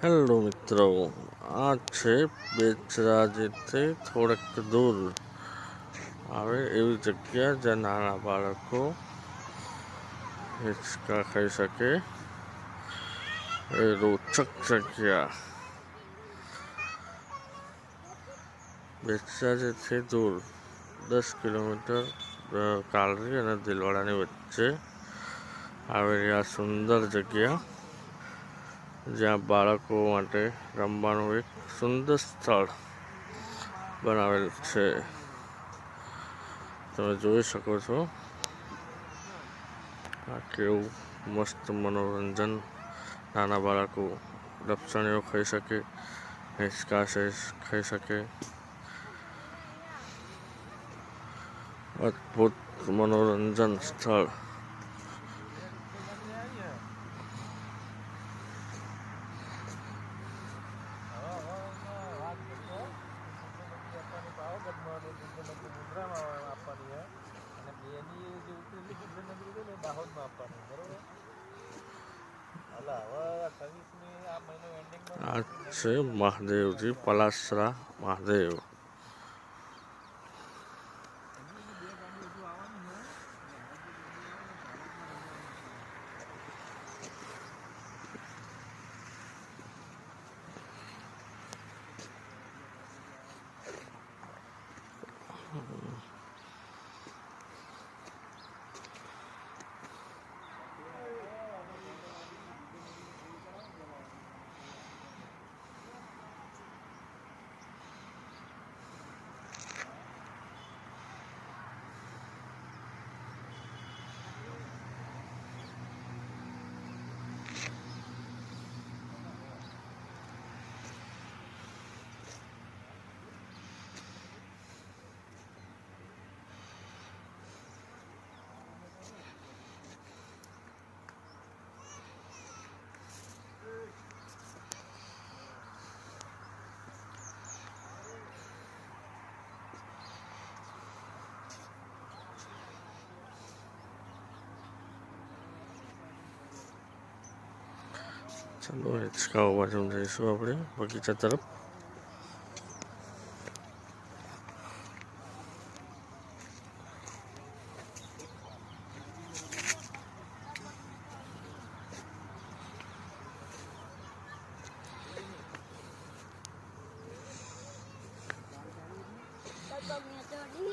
Hello મિત્રો આ છે બેચરાજીથી થોડેક દૂર આવે એવી જગ્યા જ્યાં નાના બાળકો હિંચકા ખાઈ શકે એ રોચક જગ્યા બેચરાજીથી દૂર દસ કિલોમીટર અ, કાલરી અને દિલવાડાની વચ્ચે આવેલી આ સુંદર જગ્યા જ્યાં બાળકો માટે રમવાનું એક સુંદર સ્થળ બનાવેલ છે. તમે જોઈ શકો છો. આ કેવું મસ્ત મનોરંજન નાના બાળકો લપસણીઓ ખાઈ શકે હિંચકા ખાઈ શકે. અદ્ભુત મનોરંજન સ્થળ. આ છે મહાદેવજી પલાસરા મહાદેવ. ચાલો હિંચકાઓ બાજુ જઈશું આપણે બગીચા તરફ Tatangnya tadi